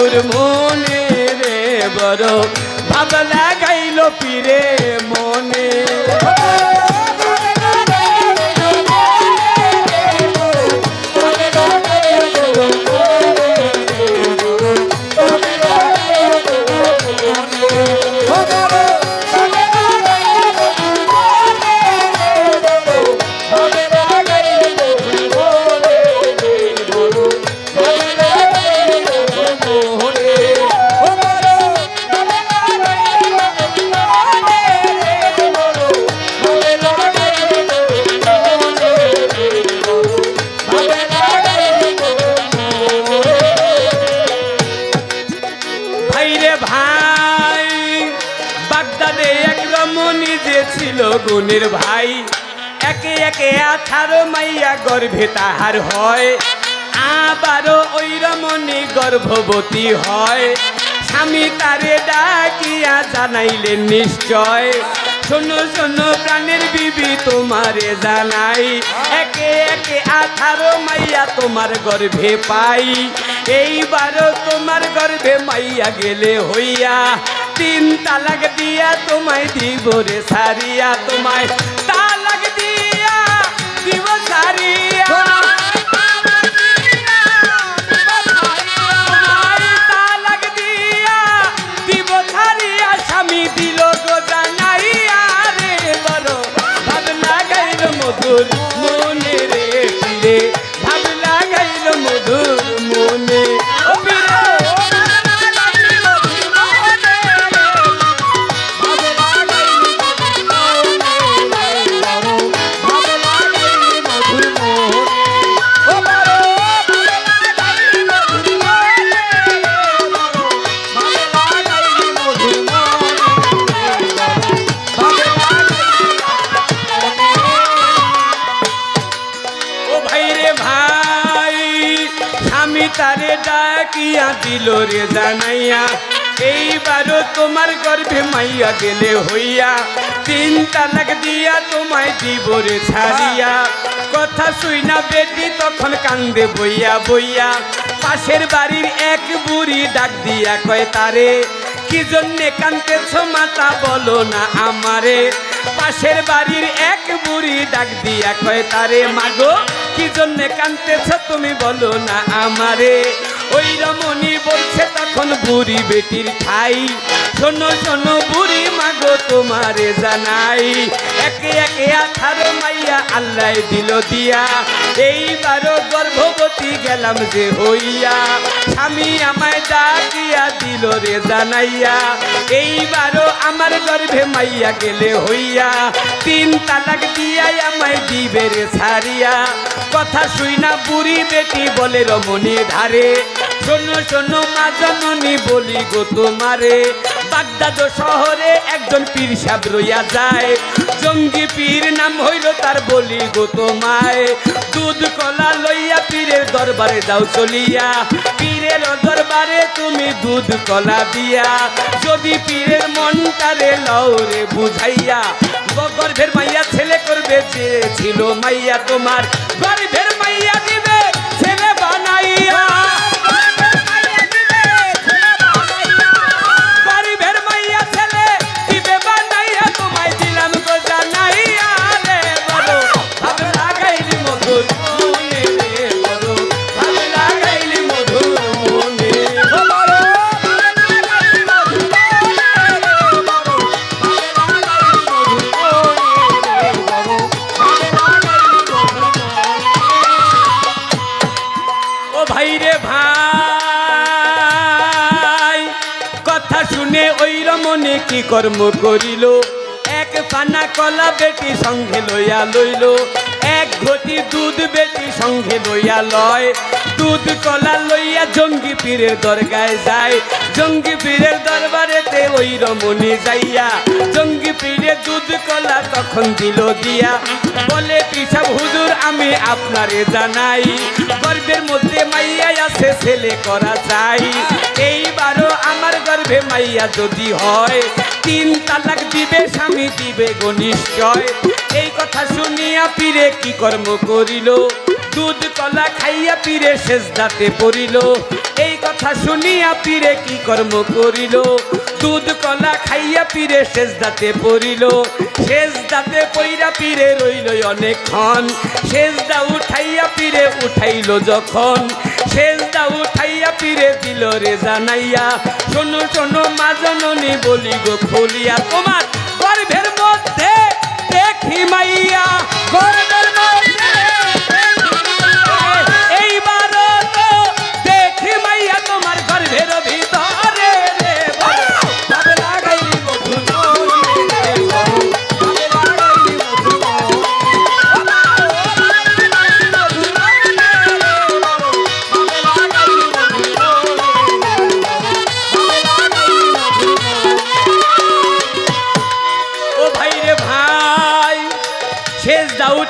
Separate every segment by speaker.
Speaker 1: মধুর মনে রে বড়। ভাব লাগাইল পীরে গুণের ভাই। একে একে আঠারো মাইয়া গর্ভে তাহার হয়। আবারও ওই রমণী গর্ভবতী হয়। স্বামী তারে ডাকিয়া জানাইলেন নিশ্চয়। শোনো শোনো, প্রাণের বিবি তোমারে জানাই। একে একে আঠারো মাইয়া তোমার গর্ভে পাই। এইবারও তোমার গর্ভে মাইয়া গেলে হইয়া তিন তালাক দিয়া তোমায় দিব রে সারিয়া তোমায়। তালাক দিয়া দিব সারিয়া। ডাকিয়া দিল রে জানাইয়া, এইবারও তোমার গর্ভে মাইয়া গেলে হইয়া তিন তালাক দিয়া তোমায় দিব রে ছাড়িয়া। কথা শুই না বেটি তখন কান্দে বইয়া বইয়া, পাশের বাড়ির এক বুড়ি ডাক দিয়া কয়, তারে, কি জন্যে কানতেছ মাতা বলো না আমারে? পাশের বাড়ির এক বুড়ি ডাক দিয়া কয়, তারে, মাগো কি জন্যে কানতেছ তুমি বলো না আমারে? ওই রমণী বলছে তখন বুড়ি বেটির ঠাই। শোনো শোনো বুড়ি মাগো, তোমারে জানাই। একে একে আঠারো মাইয়া আল্লাহ দিল দিয়া। এইবারও গর্ভবতী গেলাম যে হইয়া। স্বামী আমায় ডাকিয়া দিল রে জানাইয়া, এইবারও আমার গর্ভে মাইয়া গেলে হইয়া, তিন তালাক দিয়াই আমায় দিবে রে সারিয়া কথা শুই না বুড়ি বেটি বলে রমণী ধারে, শোনো শোনো মা জননী বলি গো তোমারে বাগদাদ শহরে একজন পীর সাহেব রইয়া যায়। জঙ্গি পীর নাম হইল তার বলি গো তোমায়। দুধ কলা লইয়া পীরের দরবারে যাও চলিয়া। পীরের দরবারে তুমি দুধ কলা দিয়া। যদি পীরের মনটারে লও রে বুঝাইয়া। গর্ভের মাইয়া ছেলে করবে চেয়েছিল মাইয়া তোমার। গর্ভের মাইয়া দিবে, ছেলে বানাইয়া। ও ভাই, কথা শুনে ওই রমণে কি কর্ম করিল? এক পানা কলা বেটি সঙ্গে লইয়া লইল, এক ঘটি দুধ বেটি সঙ্গে লইয়া লয়। দুধ কলা লইয়া জঙ্গি পীরের দরগায় যায়, জঙ্গি পীরের দরবারেতে ওই রমণী যাইয়া পীরের দুধ কলা তখন দিল দিয়া। বলে, পিসাব হুজুর, আমি আপনারে জানাই গর্ভের মধ্যে মাইয়া আছে, ছেলে করা চাই। এইবারও আমার গর্ভে মাইয়া যদি হয়, তিন তালাক দিবে, স্বামী দিবে গো নিশ্চয়। এই কথা শুনিয়া পীরে কি কর্ম করিল? দুধ কলা খাইয়া পীরে শেষ দাঁতে পড়িল। এই কথা শুনিয়া পীরে কি কর্ম করিল? দুধ, কলা খাইয়া পীরে শেষ দাঁতে পড়িল। শেষ দাঁতে পইরা পীরে রইল অনেকক্ষণ। শেষ দা উঠাইয়া পীরে উঠাইল যখন। শেষ দা উঠাইয়া পীরে দিল রে জানাইয়া, শোনো শোনো মা জননী বলি গো খুলিয়া, তোমার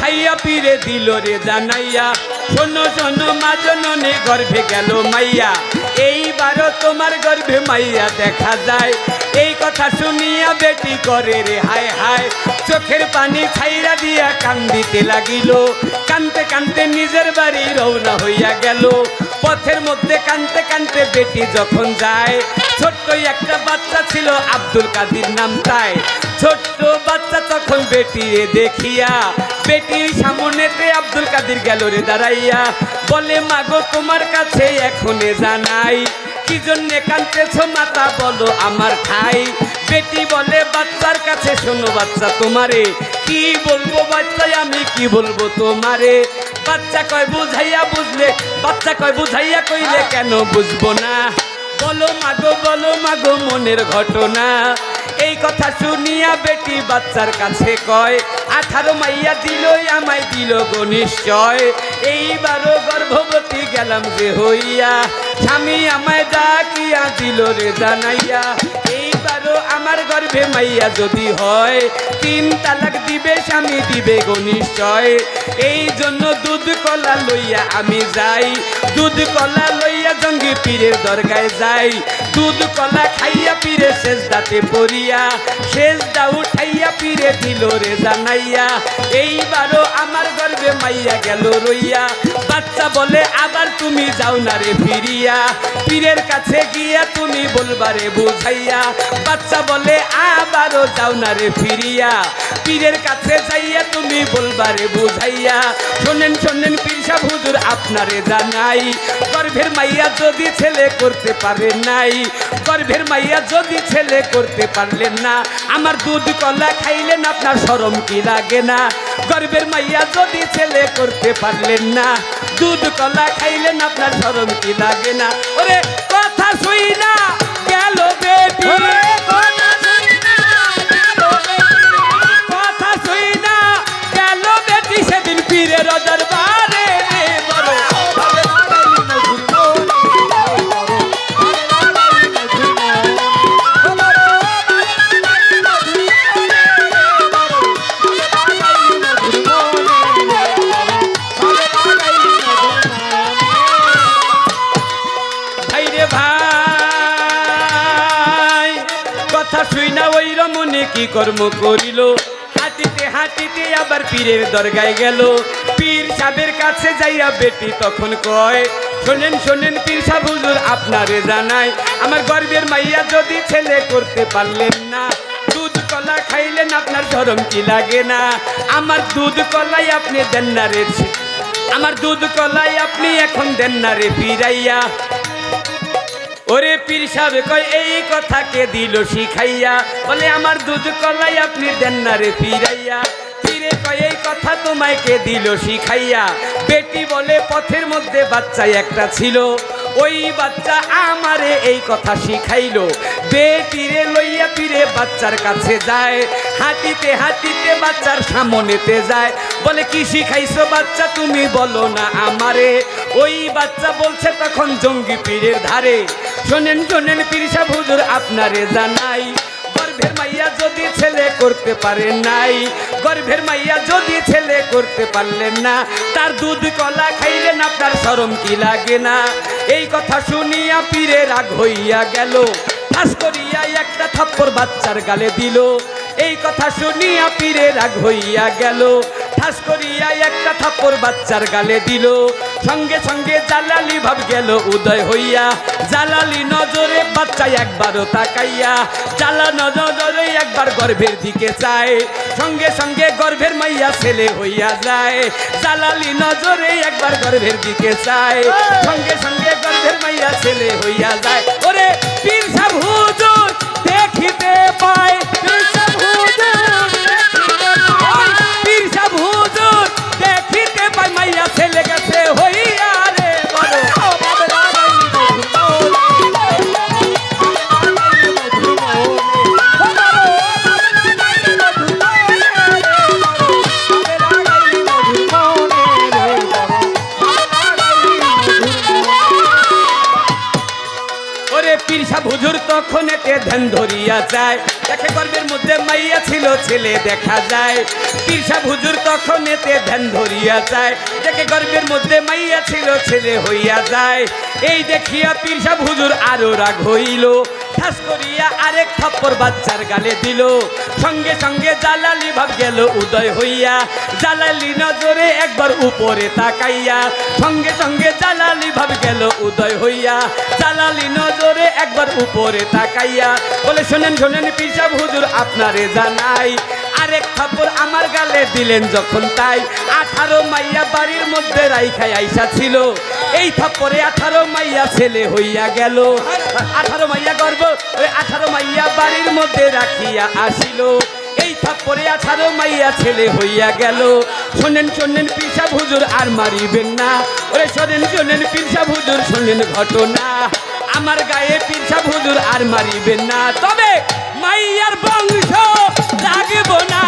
Speaker 1: শেষ পিরে দিল রে জানাইয়া। শোনো শোনো, মা জননে গর্ভে গেল মাইয়া। এইবারও তোমার গর্ভে মাইয়া দেখা যায়। এই কথা শুনিয়া বেটি করে রে, হায় হায়। চোখের পানি ছাইরা দিয়া কান্দিতে লাগিল। কানতে কানতে নিজের বাড়ি রওনা হইয়া গেল। পথের মধ্যে কানতে কানতে বেটি যখন যায়, ছোট্ট একটা বাচ্চা ছিল আব্দুল কাদির নাম তাই। ছোট্ট বাচ্চা তখন বেটিরে দেখিয়া, বেটির সামনেতে আব্দুল কাদির গেল রে দাঁড়াইয়া। বলে, মাগো, তোমার কাছে এখনে জানাই, কি জন্যে কানতেছ মাতা, বলো আমার খাই বেটি বলে, বাচ্চার কাছে শোনো বাচ্চা তোমারে কি বলব বাচ্চা আমি কি বলব তোমারে? বাচ্চা কয় বুঝাইয়া বুঝলে, বাচ্চা কয় বুঝাইয়া কইলে কেন বুঝব না? বলো মাগো বলো মাগো মনের ঘটনা। এই কথা শুনিয়া বেটি বাচ্চার কাছে কয়, আঠারো মাইয়া দিল, আমায় দিল গো নিশ্চয়। এইবারও গর্ভবতী গেলাম যে হইয়া। স্বামী আমায় ডাকিয়া দিল রে জানাইয়া এইবারও আমার গর্ভে মাইয়া যদি হয়, তিন তালাক দিবে, স্বামী দিবে গো নিশ্চয়। এই জন্য দুধ কলা লইয়া আমি যাই। দুধ কলা লইয়া জঙ্গি পীরের দরগায় যাই। দুধ, কলা খাইয়া পীরে শেষ দাঁতে পড়িয়া শেষ দা উঠাইয়া পীরে দিল রে জানাইয়া। এইবারও আমার গর্বে মাইয়া গেল রইয়া। বাচ্চা বলে, আবার তুমি যাও না রে ফিরিয়া। পীরের কাছে গিয়া তুমি বলবারে বুঝাইয়া। বাচ্চা বলে, আবারও যাও না রে ফিরিয়া। পীরের কাছে যাইয়া তুমি বলবারে বুঝাইয়া। শোনেন শোনেন পীর সাহ হুজুর আপনারে জানাই, গর্ভের মাইয়া যদি ছেলে করতে পারে নাই, গর্ভের মাইয়া যদি ছেলে করতে পারলেন না, আমার দুধ কলা খাইলেন, আপনার সরম কি লাগে না? গর্ভের মাইয়া যদি ছেলে করতে পারলেন না, দুধ কলা খাইলেন, আপনার সরম কি লাগে না? ওরে, কথা শুই না গেল বেটি। শুই না ওই রমণে কি কর্ম করিল? হাঁটিতে হাঁটিতে আবার পীরের দরগায় গেল। পীর সাহেবের কাছে যাইয়া বেটি তখন কয়, শোনেন শোনেন পীর সাহেব, হুজুর আপনারে জানাই, আমার গর্বের মাইয়া যদি ছেলে করতে পারলেন না, দুধ কলা খাইলেন আপনার ধরম কি লাগে না? আমার দুধ কলাই আপনি দেন না রে আমার দুধ কলাই আপনি এখন দেন না রে ফিরাইয়া ওরে পীর সাহেব কয়, এই কথা কে দিল শিখাইয়া? বলে, আমার দুধ কলাই আপনি দেন না রে ফিরাইয়া ফিরে কয়, এই কথা তোমায় কে দিল শিখাইয়া? বেটি বলে, পথের মধ্যে বাচ্চা একটা ছিল। ওই বাচ্চা আমারে এই কথা শিখাইলো। বেটিরে লইয়া পিরে বাচ্চার কাছে যায়। হাঁটিতে হাঁটিতে বাচ্চার সামনেতে যায়। বলে, কি শিখাইছো বাচ্চা? তুমি বলো না আমারে। ওই বাচ্চা বলছে, তখন জঙ্গি পীরের ধারে। শোনেন শোনেন পীর সাহেব, হুজুর আপনারে জানাই। গর্ভের মাইয়া যদি ছেলে করতে পারে নাই, গর্ভের মাইয়া যদি ছেলে করতে পারলেন না, তার দুধ কলা খাইলেন আপনার সরম কি লাগে না? এই কথা শুনিয়া পীরে রাগ হইয়া গেল, ঠাস করিয়া একটা থাপ্পর বাচ্চার গালে দিল। এই কথা শুনিয়া পীরে রাগ হইয়া গেল ঠাস করিয়া একটা থাপ্পড় বাচ্চার গালে দিল। সঙ্গে সঙ্গে জালালি ভাব গেল উদয় হইয়া। জালালি নজরে বাচ্চা একবারও তাকাইয়া। জালা নজরে একবার গর্ভের দিকে চায়। সঙ্গে সঙ্গে গর্ভের মাইয়া ছেলে হইয়া যায়। জালালি নজরে একবার গর্ভের দিকে চায়। সঙ্গে সঙ্গে গর্ভের মাইয়া ছেলে হইয়া যায়। ওরে পীর সাহ দেখিতে পায়। পীর সাহ মাইয়া ছেলে গেছে হইয়া ধ্যান ধরিয়া যায়। দেখে গর্বের মধ্যে মাইয়া ছিল ছেলে দেখা যায়। পিসা হুজুর তখন এতে ধ্যান ধরিয়া যায়। দেখে গর্বের মধ্যে মাইয়া ছিল ছেলে হইয়া যায়। এই দেখিয়া পিসা হুজুর আরও রাগ হইল। ঠাস করিয়া আরেক থাপ্পর বাচ্চার গালে দিল। সঙ্গে সঙ্গে জালালি ভাব গেল উদয় হইয়া। জালালি নজরে একবার উপরে তাকাইয়া। সঙ্গে সঙ্গে জালালি ভাব গেল উদয় হইয়া। জালালি নজরে একবার উপরে তাকাইয়া। বলে, শোনেন শোনেন, পিসাব হুজুর আপনারে জানাই আরেক থাপ্পড় আমার গালে দিলেন যখন তাই। আঠারো মাইয়া বাড়ির মধ্যে রাইখাই আইসা ছিল। এই থাপ্পরে আঠারো মাইয়া ছেলে হইয়া গেল। আঠারো মাইয়া গর্ব, ওই আঠারো মাইয়া বাড়ির মধ্যে রাখিয়া আসিল। এই থাপ্পরে আঠারো মাইয়া ছেলে হইয়া গেল। শোনেন শোনেন পিসা হুজুর আর মারিবেন না। ওরে শোনেন শোনেন পিসা হুজুর শোনেন ঘটনা। আমার গায়ে পিসা হুজুর আর মারিবেন না। তবে মাইয়ার বংশ রাখব না।